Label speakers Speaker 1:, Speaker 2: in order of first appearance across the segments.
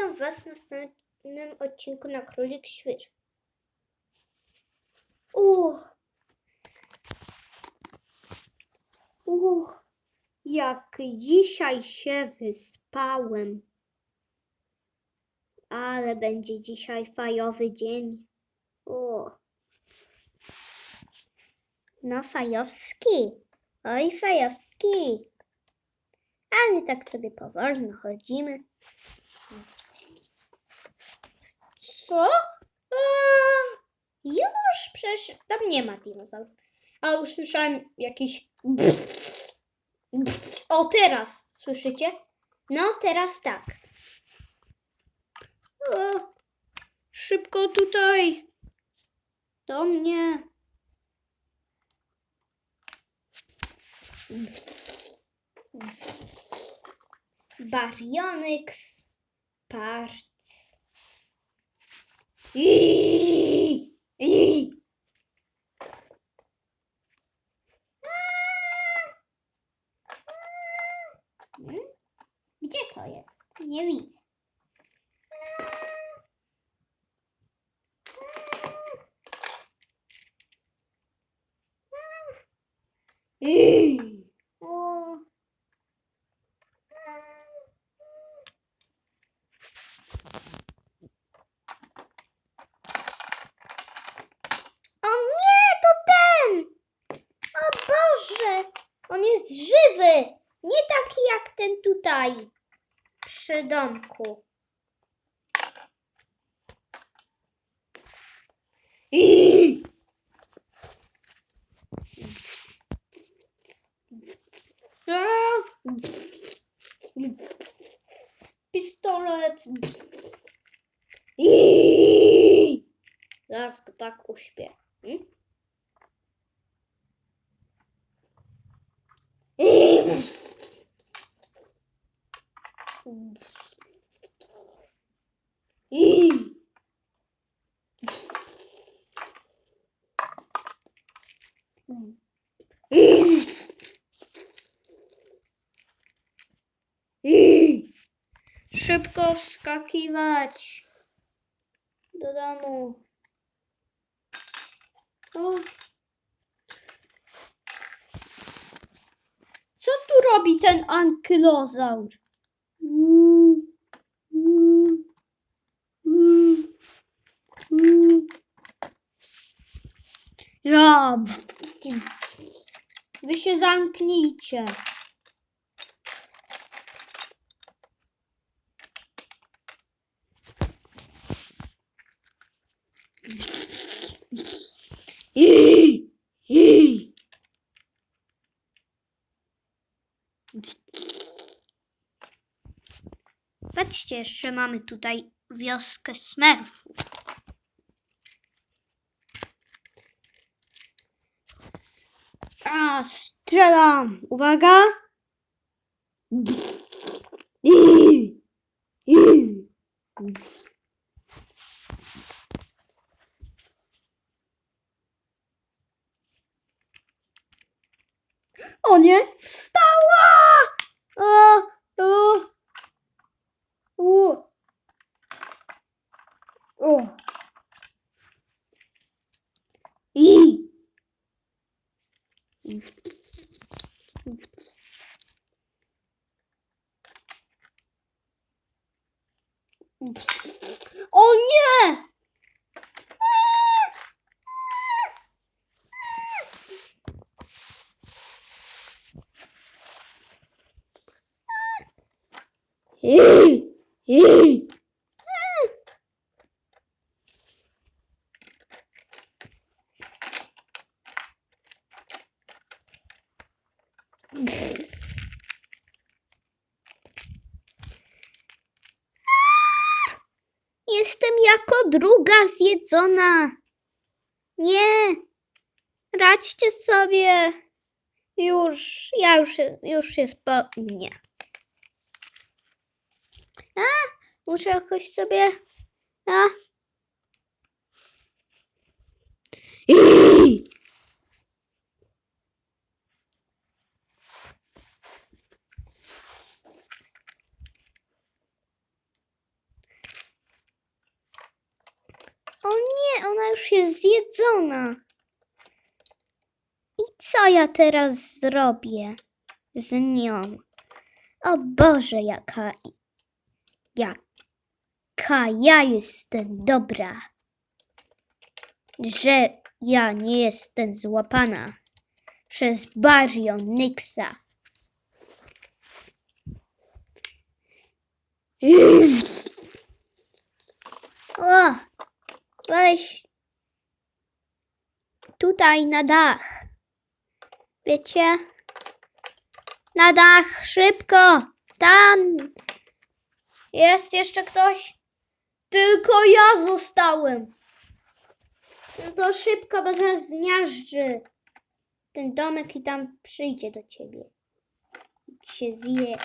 Speaker 1: Witam Was w następnym odcinku na Królik Świeży. Uch. Uch. Jak dzisiaj się wyspałem. Ale będzie dzisiaj fajowy dzień. O. No fajowski. Oj fajowski. A my tak sobie powolno chodzimy. Co? Już przecież tam nie ma dinozaurów. A usłyszałem jakiś. O, teraz słyszycie? No, teraz tak. O, szybko tutaj. Do mnie. Baryonyx parts. Iii, iii. Hmm? Gdzie to jest? Nie widzę. Iii. O. O nie, to ten! O Boże! On jest żywy! Nie taki jak ten tutaj przy domku. Co? Pistolet. Iii. Zaraz go tak uśpię. Hmm? Iii. Iii. Iii. Szybko wskakiwać do domu. O. Co tu robi ten ankylozaur? Ja. Wy się zamknijcie. Patrzcie, jeszcze mamy tutaj wioskę smerfów. A, strzelam! Uwaga! O nie! O! Zjedzona. Nie. Radźcie sobie. Już, ja już, już jest po mnie. A, muszę jakoś sobie. A. ona już jest zjedzona. I co ja teraz zrobię z nią? O Boże, jaka. Jaka ja jestem dobra. Że ja nie jestem złapana przez Barion Nyxa. O, weź tutaj na dach. Wiecie? Na dach, szybko! Tam! Jest jeszcze ktoś? Tylko ja zostałem. No to szybko, bo zaraz zmiażdży ten domek i tam przyjdzie do ciebie. I się zje.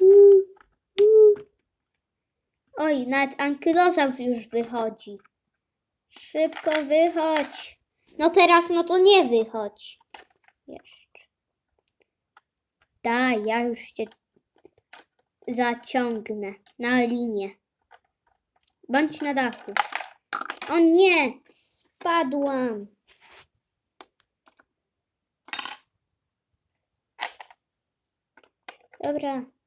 Speaker 1: Uuu. Oj, nawet ankylozaur już wychodzi. Szybko wychodź. No teraz, no to nie wychodź. Jeszcze. Daj, ja już cię zaciągnę na linię. Bądź na dachu. O nie, spadłam. Dobra.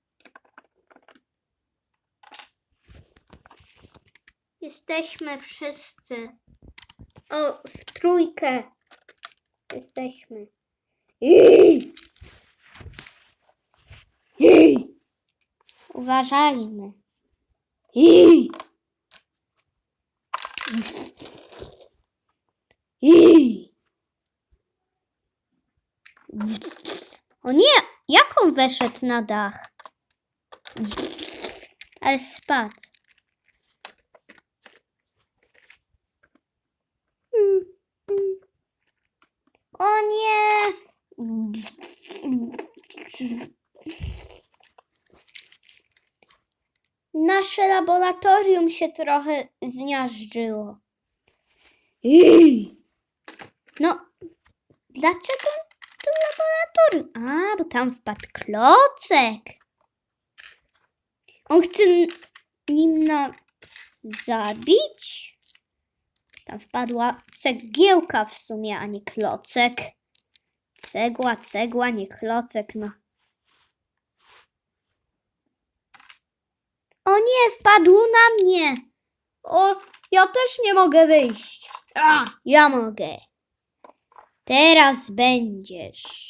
Speaker 1: Jesteśmy wszyscy. O, w trójkę. Jesteśmy. Jej! Jej! Uważajmy. Jej! Jej! O nie! Jak on weszedł na dach? Ale spadł. O nie! Nasze laboratorium się trochę zmiażdżyło. No, dlaczego to laboratorium? A, bo tam wpadł klocek. On chce nim nas zabić? Tam wpadła cegiełka w sumie, a nie klocek. Cegła, cegła, nie klocek, no. O nie, wpadł na mnie. O, ja też nie mogę wyjść. A, ja mogę. Teraz będziesz.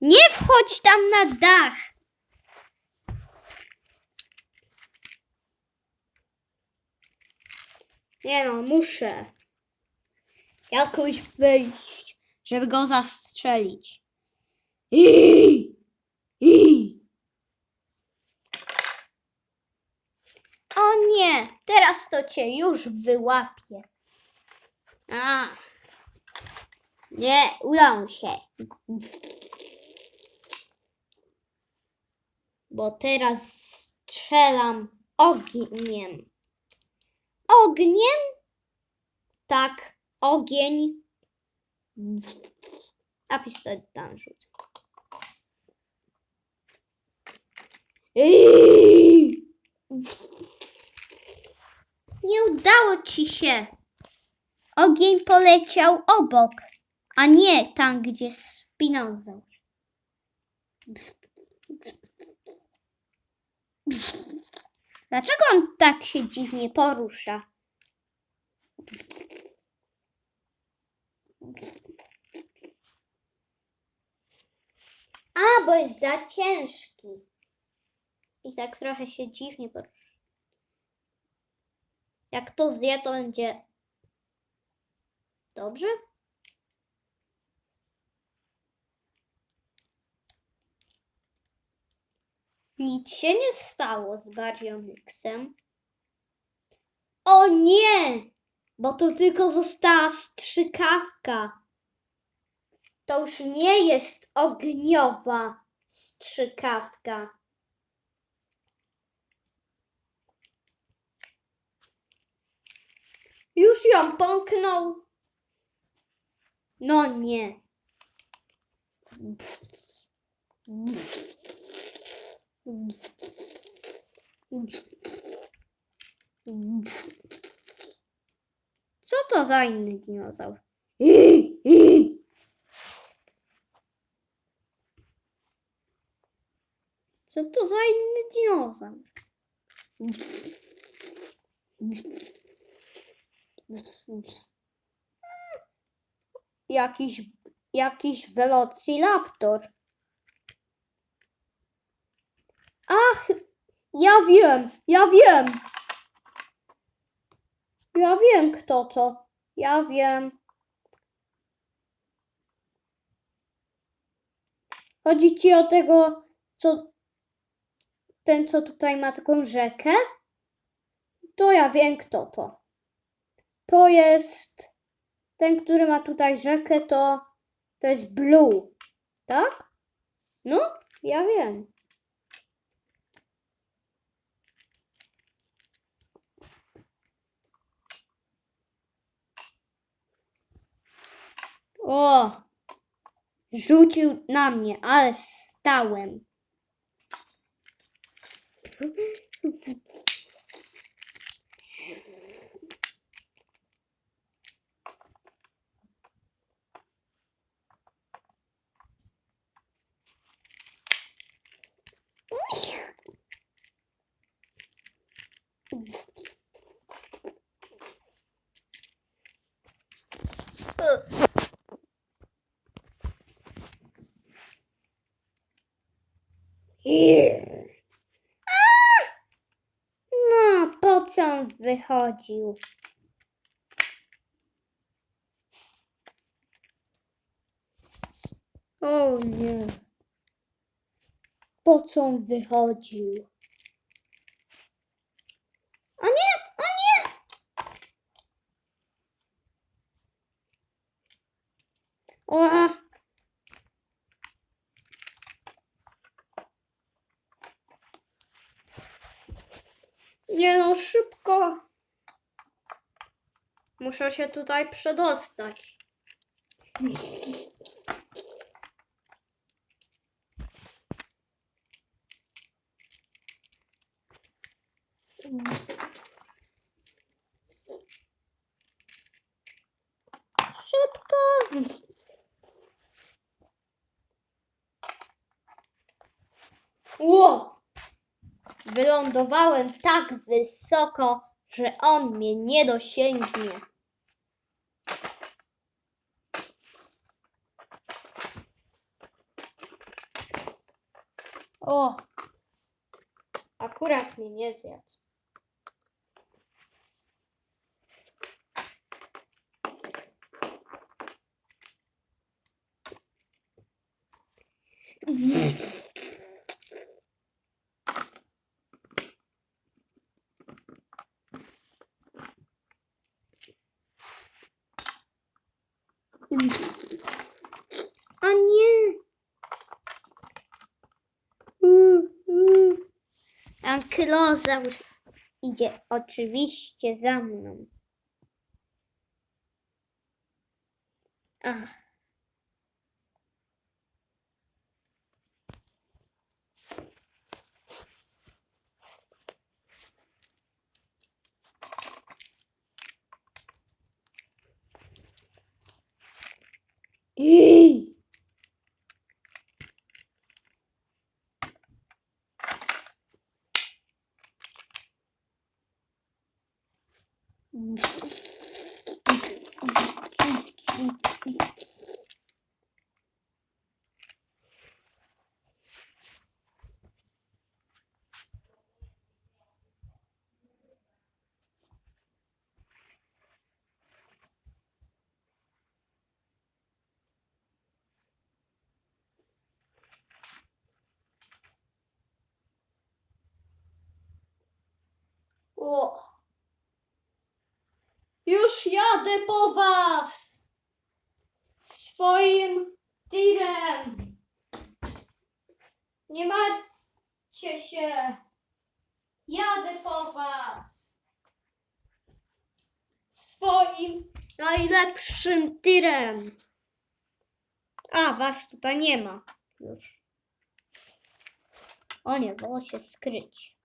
Speaker 1: Nie wchodź tam na dach. Nie no, muszę jakoś wyjść, żeby go zastrzelić. I, i. O nie, teraz to cię już wyłapię. A. Nie, udało się. Bo teraz strzelam ogniem. Ogniem? Tak, ogień. A pistolet tam rzucę. Nie udało ci się. Ogień poleciał obok, a nie tam, gdzie spinozaur. Dlaczego on tak się dziwnie porusza? A, bo jest za ciężki. I tak trochę się dziwnie porusza. Jak to zje, to będzie dobrze? Nic się nie stało z Baryonyxem. O nie! Bo to tylko została strzykawka. To już nie jest ogniowa strzykawka. Już ją pomknął. No nie. To za inny dinozaur? I, i. Co to za inny dinozaur? Jakiś, jakiś velociraptor. Ach, ja wiem, ja wiem. Ja wiem, kto to. Ja wiem. Chodzi ci o tego, co. Ten, co tutaj ma taką rzekę? To ja wiem, kto to. To jest. Ten, który ma tutaj rzekę, to. To jest Blue. Tak? No, ja wiem. O! Rzucił na mnie, ale wstałem. No, po co on wychodził? O nie. Po co on wychodził? O nie, o nie! O! Nie no, szybko. Muszę się tutaj przedostać. Szybko. Ło! Wylądowałem tak wysoko, że on mnie nie dosięgnie. O! Akurat mnie nie zjadł. O nie! Mm, mm. Ankylozaur idzie oczywiście za mną. Ach. Ej! O! Już jadę po was! Swoim tirem! Nie martwcie się! Jadę po was! Swoim najlepszym tirem! A, was tutaj nie ma już. O nie, było się skryć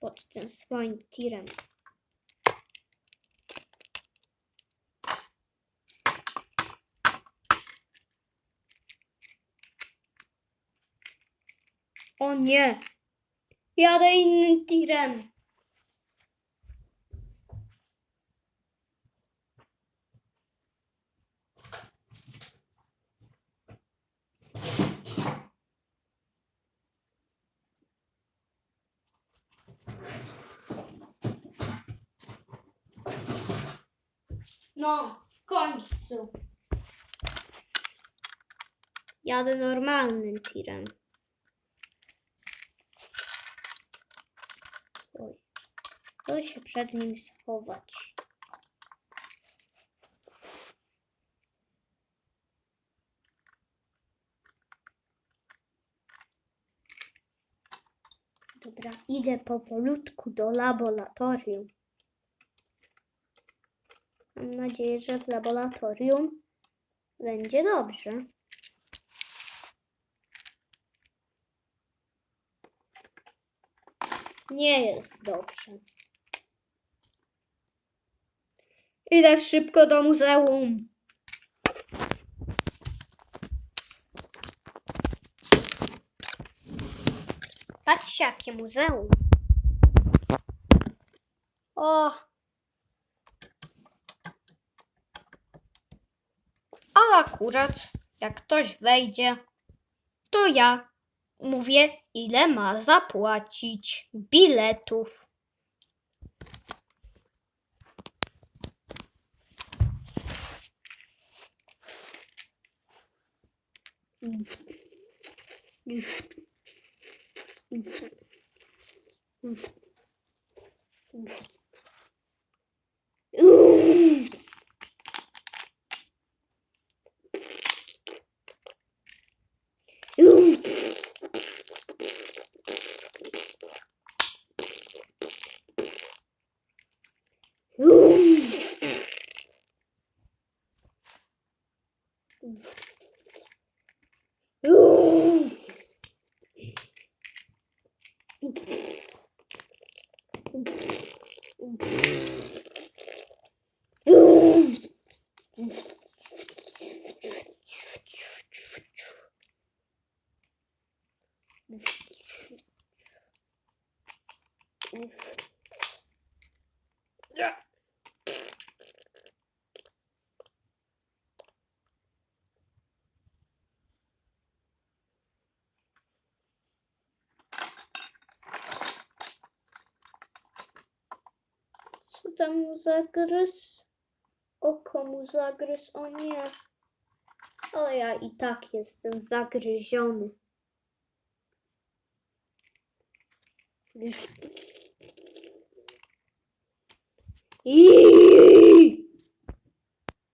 Speaker 1: pod tym swoim tirem. O nie! Jadę innym tirem! No, w końcu. Jadę normalnym tirem. Oj. To się przed nim schować. Dobra, idę powolutku do laboratorium. Mam nadzieję, że w laboratorium będzie dobrze. Nie jest dobrze. Idę szybko do muzeum. Patrzcie, jakie muzeum. O! Ale akurat, jak ktoś wejdzie, to ja mówię, ile ma zapłacić biletów. Co tam mu zagryzł? Oko mu zagryzł, o nie. Ale ja i tak jestem zagryziony.